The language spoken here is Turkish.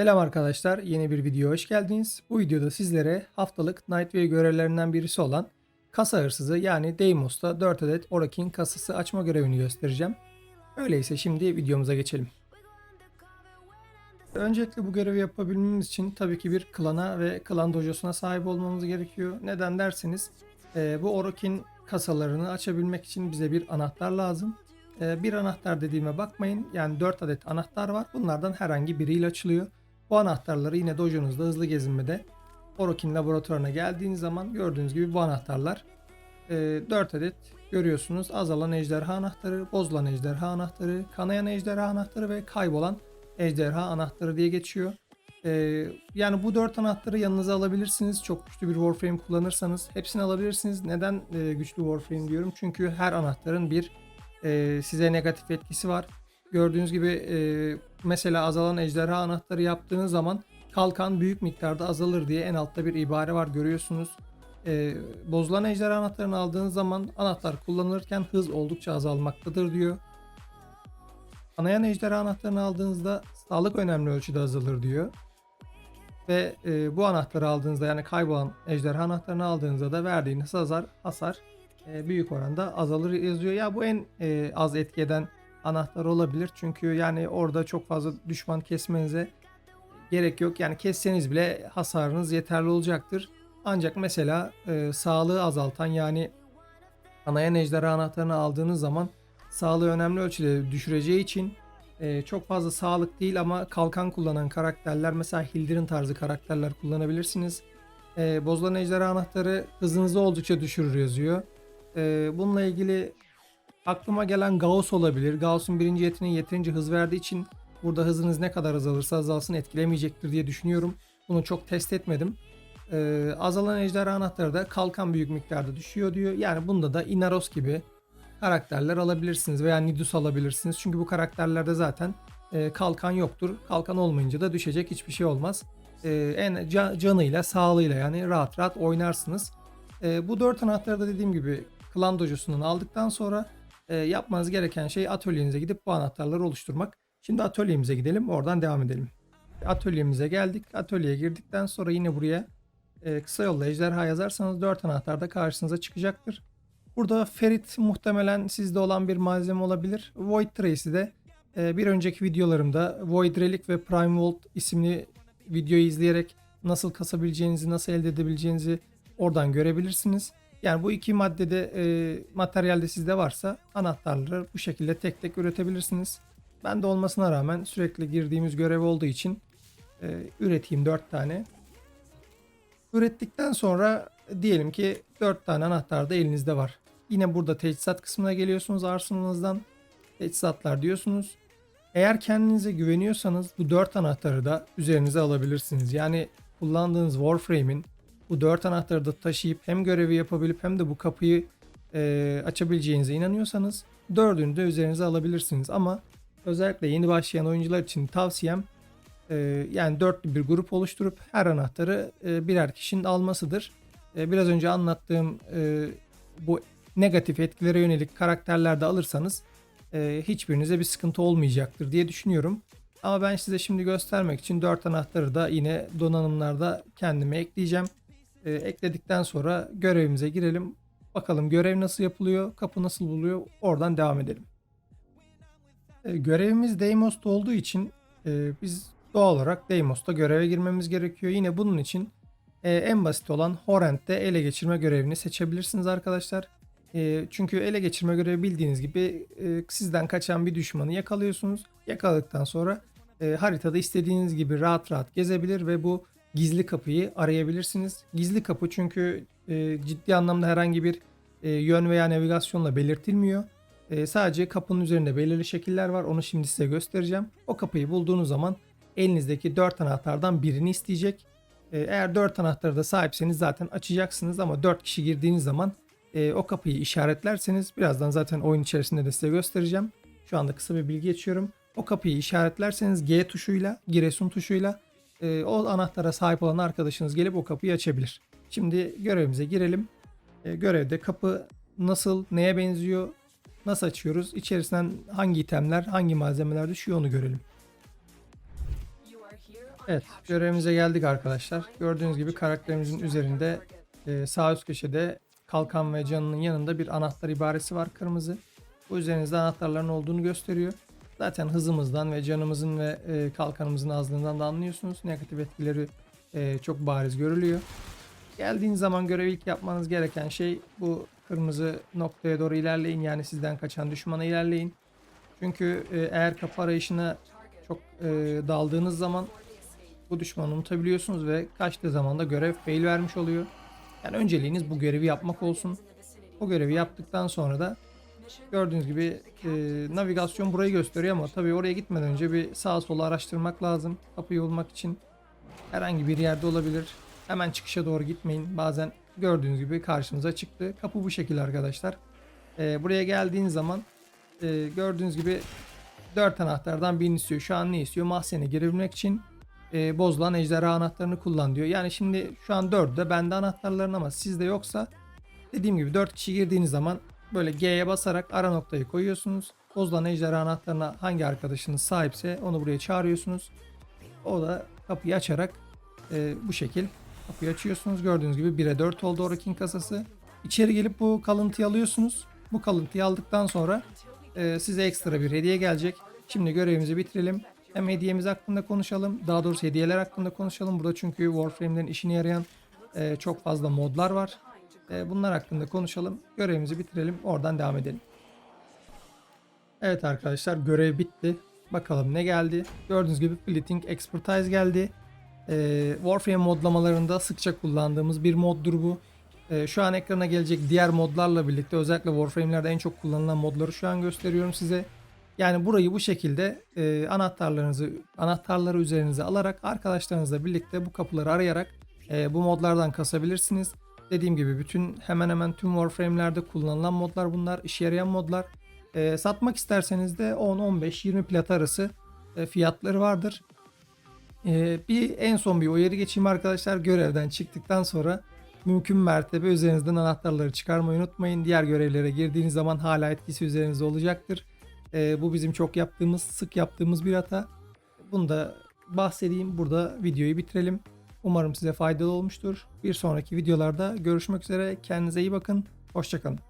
Selam arkadaşlar, yeni bir videoya hoş geldiniz. Bu videoda sizlere haftalık Nightwave görevlerinden birisi olan kasa hırsızı yani Deimos'ta 4 adet Orakin kasası açma görevini göstereceğim. Öyleyse şimdi videomuza geçelim. Öncelikle bu görevi yapabilmemiz için tabii ki bir klana ve klan dojosuna sahip olmamız gerekiyor. Neden derseniz e, bu Orokin kasalarını açabilmek için bize bir anahtar lazım. E, bir anahtar dediğime bakmayın. Yani 4 adet anahtar var. Bunlardan herhangi biriyle açılıyor. Bu anahtarları yine dojonuzda hızlı gezinmede Orokin laboratuvarına geldiğiniz zaman gördüğünüz gibi bu anahtarlar e, 4 adet görüyorsunuz. Azalan ejderha anahtarı, bozulan ejderha anahtarı, kanayan ejderha anahtarı ve kaybolan ejderha anahtarı diye geçiyor. Ee, yani bu dört anahtarı yanınıza alabilirsiniz. Çok güçlü bir Warframe kullanırsanız hepsini alabilirsiniz. Neden e, güçlü Warframe diyorum? Çünkü her anahtarın bir e, size negatif etkisi var. Gördüğünüz gibi e, mesela azalan ejderha anahtarı yaptığınız zaman kalkan büyük miktarda azalır diye en altta bir ibare var görüyorsunuz. E, bozulan ejderha anahtarını aldığınız zaman anahtar kullanılırken hız oldukça azalmaktadır diyor. Kanayan ejderha anahtarını aldığınızda sağlık önemli ölçüde azalır diyor. Ve e, bu anahtarı aldığınızda yani kaybolan ejderha anahtarını aldığınızda da verdiğiniz hasar, hasar e, büyük oranda azalır yazıyor. Ya bu en e, az etki eden anahtar olabilir. Çünkü yani orada çok fazla düşman kesmenize gerek yok. Yani kesseniz bile hasarınız yeterli olacaktır. Ancak mesela e, sağlığı azaltan yani kanayan ejderha anahtarını aldığınız zaman sağlığı önemli ölçüde düşüreceği için e, çok fazla sağlık değil ama kalkan kullanan karakterler mesela Hildir'in tarzı karakterler kullanabilirsiniz. E, bozulan ejderha anahtarı hızınızı oldukça düşürür yazıyor. E, bununla ilgili aklıma gelen Gauss olabilir. Gauss'un birinci yeteneği yeterince hız verdiği için burada hızınız ne kadar azalırsa azalsın etkilemeyecektir diye düşünüyorum. Bunu çok test etmedim. E, azalan ejderha anahtarı da kalkan büyük miktarda düşüyor diyor. Yani bunda da Inaros gibi karakterler alabilirsiniz veya Nidus alabilirsiniz. Çünkü bu karakterlerde zaten e, kalkan yoktur. Kalkan olmayınca da düşecek hiçbir şey olmaz. E, en ca- canıyla, sağlığıyla yani rahat rahat oynarsınız. E, bu dört anahtarı da dediğim gibi klan dojosundan aldıktan sonra e, yapmanız gereken şey atölyenize gidip bu anahtarları oluşturmak. Şimdi atölyemize gidelim oradan devam edelim. Atölyemize geldik. Atölyeye girdikten sonra yine buraya e, kısa yolla ejderha yazarsanız 4 anahtar da karşınıza çıkacaktır. Burada Ferit muhtemelen sizde olan bir malzeme olabilir. Void Trace'i de e, bir önceki videolarımda Void Relic ve Prime Vault isimli videoyu izleyerek nasıl kasabileceğinizi, nasıl elde edebileceğinizi oradan görebilirsiniz. Yani bu iki maddede e, materyalde sizde varsa anahtarları bu şekilde tek tek üretebilirsiniz. Ben de olmasına rağmen sürekli girdiğimiz görev olduğu için e, üreteyim 4 tane. Ürettikten sonra diyelim ki 4 tane anahtar da elinizde var. Yine burada teçhizat kısmına geliyorsunuz arsenalınızdan. Teçhizatlar diyorsunuz. Eğer kendinize güveniyorsanız bu 4 anahtarı da üzerinize alabilirsiniz. Yani kullandığınız Warframe'in bu 4 anahtarı da taşıyıp hem görevi yapabilip hem de bu kapıyı e, açabileceğinize inanıyorsanız dördünü de üzerinize alabilirsiniz. Ama özellikle yeni başlayan oyuncular için tavsiyem e, yani dörtlü bir grup oluşturup her anahtarı e, birer kişinin almasıdır. E, biraz önce anlattığım e, bu negatif etkilere yönelik karakterler de alırsanız e, hiçbirinize bir sıkıntı olmayacaktır diye düşünüyorum. Ama ben size şimdi göstermek için 4 anahtarı da yine donanımlarda kendime ekleyeceğim. E, ekledikten sonra görevimize girelim. Bakalım görev nasıl yapılıyor, kapı nasıl buluyor oradan devam edelim. E, görevimiz Deimos'ta olduğu için e, biz doğal olarak Deimos'ta göreve girmemiz gerekiyor. Yine bunun için e, en basit olan Horrend'de ele geçirme görevini seçebilirsiniz arkadaşlar. E, çünkü ele geçirme görevi bildiğiniz gibi e, sizden kaçan bir düşmanı yakalıyorsunuz. Yakaladıktan sonra e, haritada istediğiniz gibi rahat rahat gezebilir ve bu gizli kapıyı arayabilirsiniz. Gizli kapı çünkü e, ciddi anlamda herhangi bir e, yön veya navigasyonla belirtilmiyor. E, sadece kapının üzerinde belirli şekiller var. Onu şimdi size göstereceğim. O kapıyı bulduğunuz zaman elinizdeki 4 anahtardan birini isteyecek. E, eğer 4 anahtarı da sahipseniz zaten açacaksınız ama 4 kişi girdiğiniz zaman e, o kapıyı işaretlerseniz birazdan zaten oyun içerisinde de size göstereceğim. Şu anda kısa bir bilgi geçiyorum. O kapıyı işaretlerseniz G tuşuyla, Giresun tuşuyla e, o anahtara sahip olan arkadaşınız gelip o kapıyı açabilir. Şimdi görevimize girelim. E, görevde kapı nasıl, neye benziyor, nasıl açıyoruz, içerisinden hangi itemler, hangi malzemeler düşüyor onu görelim. Evet, görevimize geldik arkadaşlar. Gördüğünüz gibi karakterimizin üzerinde e, sağ üst köşede kalkan ve canının yanında bir anahtar ibaresi var kırmızı. Bu üzerinizde anahtarların olduğunu gösteriyor. Zaten hızımızdan ve canımızın ve e, kalkanımızın azlığından da anlıyorsunuz. Negatif etkileri e, çok bariz görülüyor. Geldiğiniz zaman görev ilk yapmanız gereken şey bu kırmızı noktaya doğru ilerleyin. Yani sizden kaçan düşmana ilerleyin. Çünkü e, eğer kapı arayışına çok e, daldığınız zaman bu düşmanı unutabiliyorsunuz ve kaçtığı zaman da görev fail vermiş oluyor. Yani önceliğiniz bu görevi yapmak olsun. O görevi yaptıktan sonra da gördüğünüz gibi e, navigasyon burayı gösteriyor ama tabii oraya gitmeden önce bir sağa sola araştırmak lazım. Kapıyı bulmak için herhangi bir yerde olabilir. Hemen çıkışa doğru gitmeyin. Bazen gördüğünüz gibi karşınıza çıktı. Kapı bu şekilde arkadaşlar. E, buraya geldiğiniz zaman e, gördüğünüz gibi 4 anahtardan birini istiyor. Şu an ne istiyor? Mahzene girebilmek için e, bozulan ejderha anahtarını kullan diyor. Yani şimdi şu an 4'ü de bende anahtarların ama sizde yoksa dediğim gibi 4 kişi girdiğiniz zaman böyle G'ye basarak ara noktayı koyuyorsunuz. Bozulan ejderha anahtarına hangi arkadaşınız sahipse onu buraya çağırıyorsunuz. O da kapıyı açarak e, bu şekil kapıyı açıyorsunuz. Gördüğünüz gibi 1'e 4 oldu Orokin kasası. İçeri gelip bu kalıntıyı alıyorsunuz. Bu kalıntıyı aldıktan sonra e, size ekstra bir hediye gelecek. Şimdi görevimizi bitirelim. Hem hediyemiz hakkında konuşalım. Daha doğrusu hediyeler hakkında konuşalım. Burada çünkü Warframe'lerin işine yarayan e, çok fazla modlar var. E, bunlar hakkında konuşalım. Görevimizi bitirelim. Oradan devam edelim. Evet arkadaşlar görev bitti. Bakalım ne geldi. Gördüğünüz gibi Fleeting Expertise geldi. E, Warframe modlamalarında sıkça kullandığımız bir moddur bu. E, şu an ekrana gelecek diğer modlarla birlikte özellikle Warframe'lerde en çok kullanılan modları şu an gösteriyorum size. Yani burayı bu şekilde e, anahtarlarınızı anahtarları üzerinize alarak arkadaşlarınızla birlikte bu kapıları arayarak e, bu modlardan kasabilirsiniz. Dediğim gibi bütün hemen hemen tüm Warframe'lerde kullanılan modlar bunlar. işe yarayan modlar. E, satmak isterseniz de 10, 15, 20 plat arası e, fiyatları vardır. E, bir en son bir uyarı geçeyim arkadaşlar. Görevden çıktıktan sonra mümkün mertebe üzerinizden anahtarları çıkarmayı unutmayın. Diğer görevlere girdiğiniz zaman hala etkisi üzerinizde olacaktır. Ee, bu bizim çok yaptığımız, sık yaptığımız bir hata. Bunu da bahsedeyim. Burada videoyu bitirelim. Umarım size faydalı olmuştur. Bir sonraki videolarda görüşmek üzere. Kendinize iyi bakın. Hoşçakalın.